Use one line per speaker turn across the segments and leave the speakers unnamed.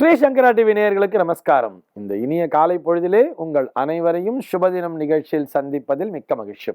ஸ்ரீ சங்கரா TV நேயர்களுக்கு நமஸ்காரம். இந்த இனிய காலை பொழுதிலே உங்கள் அனைவரையும் சுபதினம் நிகழ்ச்சியில் சந்திப்பதில் மிக்க மகிழ்ச்சி.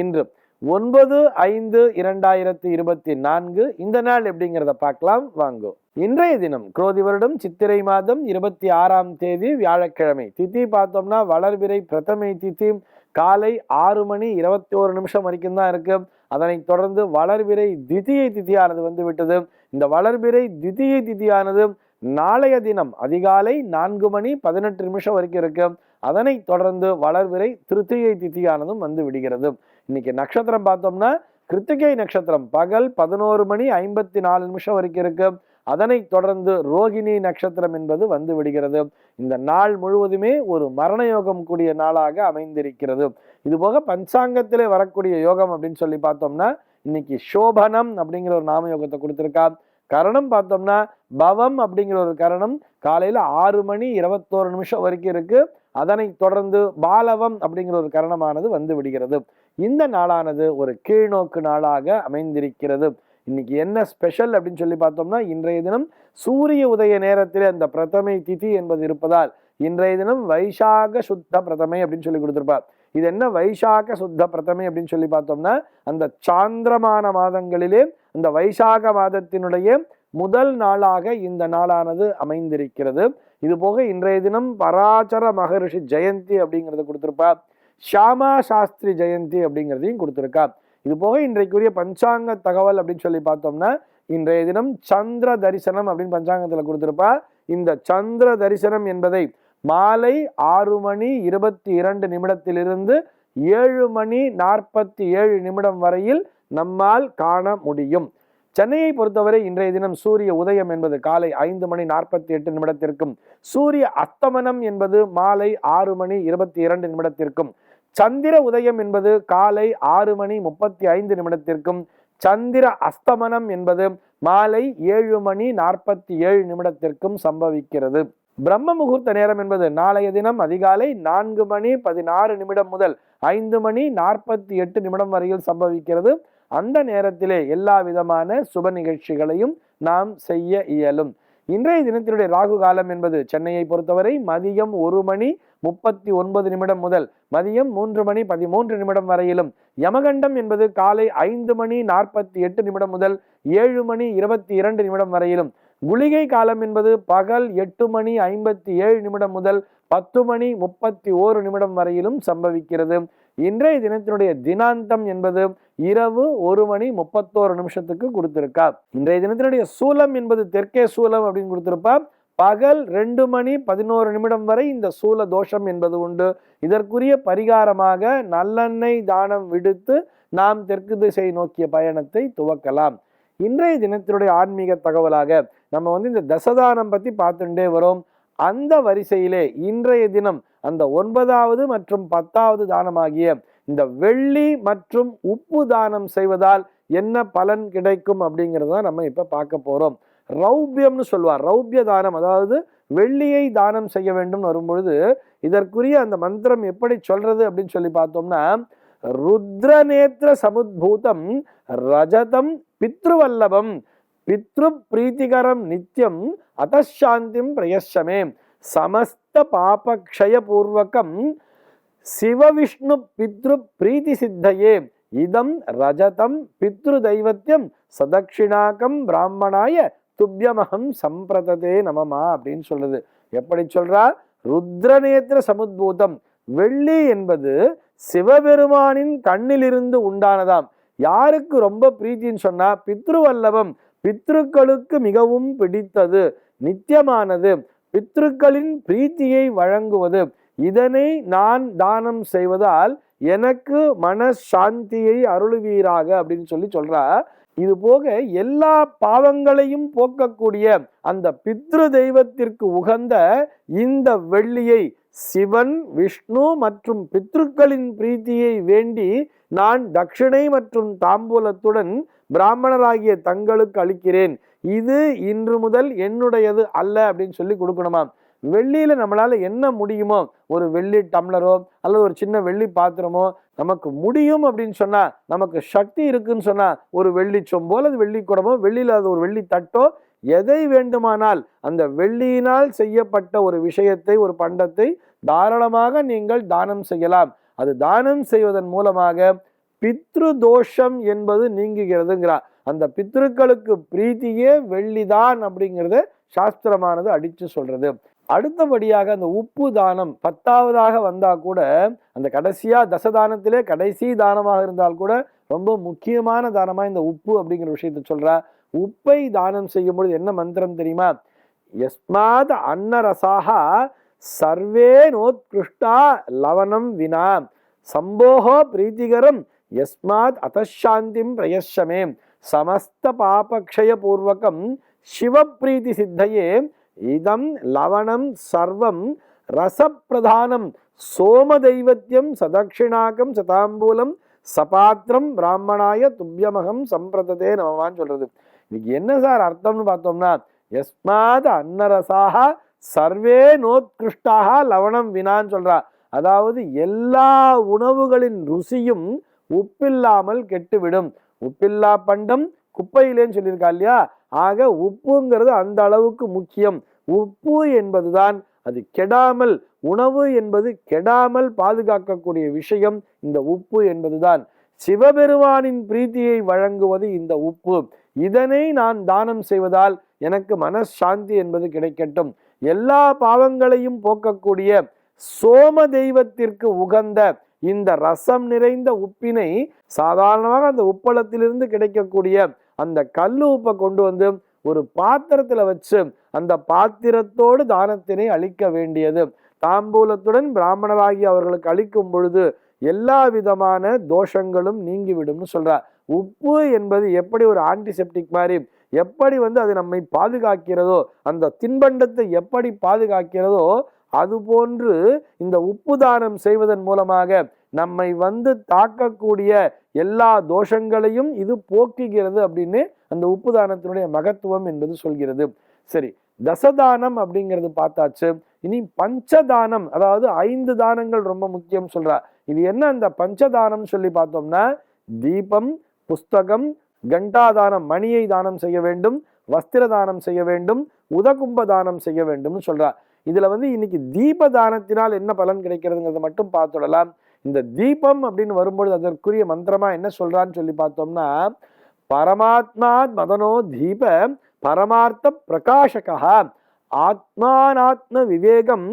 இன்று ஒன்பது ஐந்து இரண்டாயிரத்தி இருபத்தி நான்கு இந்த நாள் எப்படிங்கிறத பார்க்கலாம். வாங்கோ. இன்றைய தினம் குரோதி வருடம் சித்திரை மாதம் இருபத்தி ஆறாம் தேதி வியாழக்கிழமை. திதி பார்த்தோம்னா வளர்பிறை பிரதமை திதி. காலை ஆறு மணி இருபத்தி ஒரு நிமிஷம் வரைக்கும் தான் இருக்கு. அதனைத் தொடர்ந்து வளர்பிறை திதியை திதியானது வந்து விட்டது. இந்த வளர்பிறை திதியை திதியானது நாளைய தினம் அதிகாலை நான்கு மணி பதினெட்டு நிமிஷம் வரைக்கும் இருக்கு அதனைத் தொடர்ந்து வளர்விரை திருத்திகை திதியானதும் வந்து விடுகிறது. இன்னைக்கு நட்சத்திரம் பார்த்தோம்னா கிருத்திகை நட்சத்திரம். பகல் பதினோரு மணி ஐம்பத்தி நாலு நிமிஷம் வரைக்கும் இருக்கு அதனைத் தொடர்ந்து ரோகிணி நட்சத்திரம் என்பது வந்து விடுகிறது. இந்த நாள் முழுவதுமே ஒரு மரண யோகம் கூடிய நாளாக அமைந்திருக்கிறது. இதுபோக பஞ்சாங்கத்திலே வரக்கூடிய யோகம் அப்படின்னு சொல்லி பார்த்தோம்னா இன்னைக்கு சோபனம் அப்படிங்கிற ஒரு நாம யோகத்தை கொடுத்துருக்கா. கரணம் பார்த்தோம்னா பவம் அப்படிங்கிற ஒரு கரணம் காலையில் ஆறு மணி இருபத்தோரு நிமிஷம் வரைக்கும் இருக்கு. அதனை தொடர்ந்து பாலவம் அப்படிங்கிற ஒரு கரணமானது வந்து விடுகிறது. இந்த நாளானது ஒரு கீழ்நோக்கு நாளாக அமைந்திருக்கிறது. இன்னைக்கு என்ன ஸ்பெஷல் அப்படின்னு சொல்லி பார்த்தோம்னா இன்றைய தினம் சூரிய உதய நேரத்தில் அந்த பிரதமை திதி என்பது இருப்பதால் இன்றைய தினம் வைசாக சுத்த பிரதமை அப்படின்னு சொல்லி கொடுத்திருப்பார். இது என்ன வைசாக சுத்த பிரதமை அப்படின்னு சொல்லி பார்த்தோம்னா அந்த சாந்திரமான மாதங்களிலே அந்த வைசாக மாதத்தினுடைய முதல் நாளாக இந்த நாளானது அமைந்திருக்கிறது. இது போக இன்றைய தினம் பராசர மகரிஷி ஜெயந்தி அப்படிங்கிறத கொடுத்துருப்பா. ஷியாமா சாஸ்திரி ஜெயந்தி அப்படிங்கிறதையும் கொடுத்துருக்கா இது போக இன்றைக்குரிய பஞ்சாங்க தகவல் அப்படின்னு சொல்லி பார்த்தோம்னா இன்றைய தினம் சந்திர தரிசனம் அப்படின்னு பஞ்சாங்கத்தில் கொடுத்துருப்பா. இந்த சந்திர தரிசனம் என்பதை மாலை ஆறு மணி இருபத்தி இரண்டு நிமிடத்திலிருந்து ஏழு மணி நாற்பத்தி ஏழு நிமிடம் வரையில் நம்மால் காண முடியும். சென்னையை பொறுத்தவரை இன்றைய தினம் சூரிய உதயம் என்பது காலை ஐந்து மணி நாற்பத்தி எட்டு நிமிடத்திற்கும் சூரிய அஸ்தமனம் என்பது மாலை ஆறு மணி இருபத்தி இரண்டு நிமிடத்திற்கும் சந்திர உதயம் என்பது காலை ஆறு மணி முப்பத்தி ஐந்து நிமிடத்திற்கும் சந்திர அஸ்தமனம் என்பது மாலை ஏழு மணி நாற்பத்தி ஏழு நிமிடத்திற்கும் சம்பவிக்கிறது. பிரம்ம முகூர்த்த நேரம் என்பது நாளைய தினம் அதிகாலை நான்கு மணி பதினாறு நிமிடம் முதல் ஐந்து மணி நாற்பத்தி எட்டு நிமிடம் வரையில் சம்பவிக்கிறது. அந்த நேரத்திலே எல்லா விதமான சுப நிகழ்ச்சிகளையும் நாம் செய்ய இயலும். இன்றைய தினத்தினுடைய ராகு காலம் என்பது சென்னையை பொறுத்தவரை மதியம் ஒரு மணி முப்பத்தி ஒன்பது நிமிடம் முதல் மதியம் மூன்று மணி பதிமூன்று நிமிடம் வரையிலும். யமகண்டம் என்பது காலை ஐந்து மணி நாற்பத்தி எட்டு நிமிடம் முதல் ஏழு மணி இருபத்தி இரண்டு நிமிடம் வரையிலும். குளிகை காலம் என்பது பகல் எட்டு மணி ஐம்பத்தி ஏழு நிமிடம் முதல் பத்து மணி முப்பத்தி ஓரு நிமிடம் வரையிலும் சம்பவிக்கிறது. இன்றைய தினத்தினுடைய தினாந்தம் என்பது இரவு ஒரு மணி முப்பத்தோரு நிமிஷத்துக்கு கொடுத்திருக்கா. இன்றைய தினத்தினுடைய சூலம் என்பது தெற்கே சூலம் அப்படின்னு கொடுத்திருப்பா பகல் ரெண்டு மணி பதினோரு நிமிடம் வரை இந்த சூல தோஷம் என்பது உண்டு. இதற்குரிய பரிகாரமாக நல்லெண்ணெய் தானம் விடுத்து நாம் தெற்கு திசை நோக்கிய பயணத்தை துவக்கலாம். இன்றைய தினத்தினுடைய ஆன்மீக தகவலாக நம்ம வந்து இந்த தசதானம் பற்றி பார்த்துட்டே வரோம். அந்த வரிசையிலே இன்றைய தினம் அந்த ஒன்பதாவது மற்றும் பத்தாவது தானமாகிய இந்த வெள்ளி மற்றும் உப்பு தானம் செய்வதால் என்ன பலன் கிடைக்கும் அப்படிங்கிறத நம்ம இப்போ பார்க்க போகிறோம் ரௌபியம்னு சொல்லுவார் ரௌபிய தானம் அதாவது வெள்ளியை தானம் செய்ய வேண்டும் வரும்பொழுது இதற்குரிய அந்த மந்திரம் எப்படி சொல்றது அப்படின்னு சொல்லி பார்த்தோம்னா ருத்ரநேத்திர சமுத்பூதம் ரஜதம் பித்ருவல்லபம். பித்ரு பிரீத்திகரம் நித்தியம் அதாந்திம் பிரயசமே சமஸ்த பாபக்ஷய பூர்வகம் சிவவிஷ்ணு பித்ரு பிரீத்தி சித்தையே இதம் ரஜதம் பித்ரு தெய்வத்தியம் சதக்ஷிணாக்கம் பிராமணாய துப்பியமகம் சம்பிரததே நமமா அப்படின்னு சொல்லுது. எப்படி சொல்றா? ருத்ரநேத்திர சமுத்பூதம். வெள்ளி என்பது சிவபெருமானின் கண்ணிலிருந்து உண்டானதாம். யாருக்கு ரொம்ப பிரீத்தின்னு சொன்னா பித்ருவல்லபம் பித்ருக்களுக்கு மிகவும் பிடித்தது நித்தியமானது. பித்ருக்களின் பிரீத்தியை வழங்குவது இதனை நான் தானம் செய்வதால் எனக்கு மனசாந்தியை அருளுவீராக அப்படின்னு சொல்லி சொல்றா. இது போக எல்லா பாவங்களையும் போக்கக்கூடிய அந்த பித்ரு தெய்வத்திற்கு உகந்த இந்த வெள்ளியை சிவன் விஷ்ணு மற்றும் பித்ருக்களின் பிரீத்தியை வேண்டி நான் தட்சிணை மற்றும் தாம்பூலத்துடன் பிராமணராகிய தங்களுக்கு அளிக்கிறேன். இது இன்று முதல் என்னுடையது அல்ல அப்படின்னு சொல்லி கொடுக்கணுமாம். வெள்ளியில நம்மளால என்ன முடியுமோ ஒரு வெள்ளி டம்ளரோ அல்லது ஒரு சின்ன வெள்ளி பாத்திரமோ நமக்கு முடியும் அப்படின்னு சொன்னா நமக்கு சக்தி இருக்குன்னு சொன்னா ஒரு வெள்ளி சொம்போ அல்லது வெள்ளி குடமோ வெள்ளியில அது ஒரு வெள்ளி தட்டோ எதை வேண்டுமானால் அந்த வெள்ளியினால் செய்யப்பட்ட ஒரு விஷயத்தை ஒரு பண்டத்தை தாராளமாக நீங்கள் தானம் செய்யலாம். அது தானம் செய்வதன் மூலமாக பித்ரு தோஷம் என்பது நீங்குகிறதுங்கிறார் அந்த பித்ருக்களுக்கு பிரீத்தியே வெள்ளிதான் அப்படிங்கிறத சாஸ்திரமானது அடித்து சொல்றது. அடுத்தபடியாக அந்த உப்பு தானம் பத்தாவதாக வந்தால் கூட அந்த கடைசியாக தசதானத்திலே கடைசி தானமாக இருந்தால் கூட ரொம்ப முக்கியமான தானமாக இந்த உப்பு அப்படிங்கிற விஷயத்தை சொல்கிறார் உப்பை தானம் செய்யும் பொழுது என்ன மந்திரம் தெரியுமா? எஸ்மாத் அன்னரசாக சர்வே நோத்கிருஷ்டா லவணம் வினா. சம்போகோ பிரீத்திகரம் எஸ்மாத் அத்தாந்திம் பிரயஷமே சமஸ்த பாபக்ஷய பூர்வகம் சிவப்பிரீதி சித்தையே. இதம் லவணம் சர்வம் ரசப்பிரதானம் சோம தெய்வத்தியம் சதக்ஷிணாக்கம் சதாம்பூலம் சபாத்திரம் பிராமணாய துப்பியமகம் சம்பிரததே நமவான்னு சொல்றது. இதுக்கு என்ன சார் அர்த்தம்னு பார்த்தோம்னா எஸ்மாத் அன்னரசாக சர்வே நோத்கிருஷ்டாக லவணம் வினான்னு சொல்றா. அதாவது எல்லா உணவுகளின் ருசியும் உப்பில்லாமல் கெட்டுவிடும். உப்பில்லா பண்டம் குப்பையிலேன்னு சொல்லியிருக்கா இல்லையா? ஆக உப்புங்கிறது அந்த அளவுக்கு முக்கியம். உப்பு என்பதுதான் அது கெடாமல் உணவு என்பது கெடாமல் பாதுகாக்கக்கூடிய விஷயம். இந்த உப்பு என்பதுதான். சிவபெருமானின் பிரீத்தியை வழங்குவது இந்த உப்பு. இதனை நான் தானம் செய்வதால் எனக்கு மனசாந்தி என்பது கிடைக்கட்டும். எல்லா பாவங்களையும் போக்கக்கூடிய சோம தெய்வத்திற்கு உகந்த இந்த ரசம் நிறைந்த உப்பினை சாதாரணமாக அந்த உப்பளத்திலிருந்து கிடைக்கக்கூடிய அந்த கல் உப்பை கொண்டு வந்து ஒரு பாத்திரத்தில் வச்சு அந்த பாத்திரத்தோடு தானத்தினை அளிக்க வேண்டியது. தாம்பூலத்துடன் பிராமணராகி அவர்களுக்கு அளிக்கும் பொழுது எல்லா விதமான தோஷங்களும் நீங்கிவிடும்னு சொல்கிறார் உப்பு என்பது எப்படி ஒரு ஆன்டிசெப்டிக் மாதிரி எப்படி வந்து அது நம்மை பாதுகாக்கிறதோ அந்த தின்பண்டத்தை எப்படி பாதுகாக்கிறதோ அதுபோன்று இந்த உப்பு தானம் செய்வதன் மூலமாக நம்மை வந்து தாக்கக்கூடிய எல்லா தோஷங்களையும் இது போக்குகிறது அப்படின்னு அந்த உப்பு தானத்தினுடைய மகத்துவம் என்பது சொல்கிறது. சரி தசதானம் அப்படிங்கிறது பார்த்தாச்சு. இனி பஞ்சதானம் அதாவது ஐந்து தானங்கள் ரொம்ப முக்கியம் சொல்றா இது என்ன அந்த பஞ்சதானம் சொல்லி பார்த்தோம்னா தீபம் புஸ்தகம் கண்டாதானம் மணியை தானம் செய்ய வேண்டும் வஸ்திர தானம் செய்ய வேண்டும் உதகும்ப தானம் செய்ய வேண்டும்னு சொல்கிறார் இதுல வந்து இன்னைக்கு தீப தானத்தினால் என்ன பலன் கிடைக்கிறதுங்கிறத மட்டும் பார்த்துடலாம் இந்த தீபம் அப்படின்னு வரும்பொழுது அதற்குரிய மந்திரமா என்ன சொல்றான்னு சொல்லி பார்த்தோம்னா பரமாத்மா மதனோ தீப பரமார்த்த பிரகாஷகா ஆத்மானாத்ம விவேகம்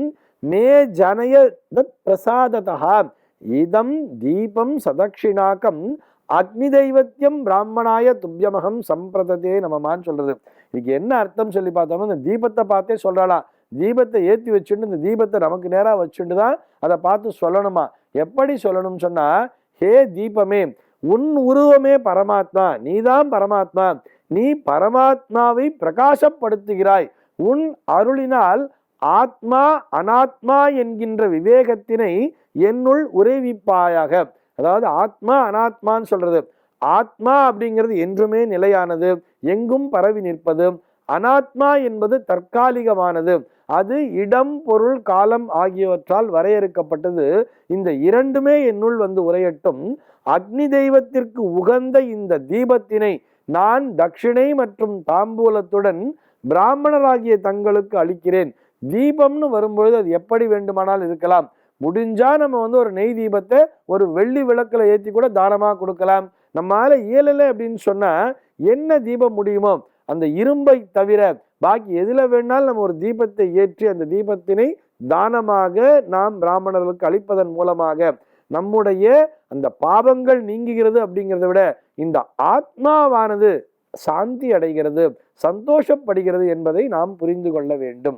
மே ஜனய பிரசாததா இதம் தீபம் சதக்ஷிணாக்கம் அக்னி தெய்வத்தியம் பிராமணாய துப்பியமகம் சம்பிரததே நமமான்னு சொல்றது. இதுக்கு என்ன அர்த்தம் சொல்லி பார்த்தோம்னா இந்த தீபத்தை பார்த்தே சொல்லலாம் தீபத்தை ஏற்றி வச்சுட்டு இந்த தீபத்தை நமக்கு நேராக வச்சுட்டு தான் அதை பார்த்து சொல்லணுமா? எப்படி சொல்லணும்னு சொன்னா ஹே தீபமே உன் உருவமே பரமாத்மா நீதான் பரமாத்மா நீ பரமாத்மாவை பிரகாசப்படுத்துகிறாய். உன் அருளினால் ஆத்மா அனாத்மா என்கின்ற விவேகத்தினை என்னுள் உறைவிப்பாயாக. அதாவது ஆத்மா அனாத்மான்னு சொல்றது. ஆத்மா அப்படிங்கிறது என்றுமே நிலையானது. எங்கும் பரவி நிற்பது. அனாத்மா என்பது தற்காலிகமானது. அது இடம் பொருள் காலம் ஆகியவற்றால் வரையறுக்கப்பட்டது. இந்த இரண்டுமே என்னுள் வந்து உரையட்டும் அக்னி தெய்வத்திற்கு உகந்த இந்த தீபத்தினை நான் தட்சிணை மற்றும் தாம்பூலத்துடன் பிராமணராகிய தங்களுக்கு அளிக்கிறேன். தீபம்னு வரும்பொழுது அது எப்படி வேண்டுமானால் இருக்கலாம். முடிஞ்சால் நம்ம வந்து ஒரு நெய் தீபத்தை ஒரு வெள்ளி விளக்கில் ஏற்றி கூட தானமாக கொடுக்கலாம். நம்மளால் இயலலை அப்படின்னு சொன்னால் என்ன தீபம் முடியுமோ அந்த இரும்பை தவிர பாக்கி எதில் வேணாலும் நம்ம ஒரு தீபத்தை ஏற்றி அந்த தீபத்தினை தானமாக நாம் பிராமணர்களுக்கு அளிப்பதன் மூலமாக நம்முடைய அந்த பாவங்கள் நீங்குகிறது அப்படிங்கிறத விட இந்த ஆத்மாவானது சாந்தி அடைகிறது சந்தோஷப்படுகிறது என்பதை நாம் புரிந்து கொள்ள வேண்டும்.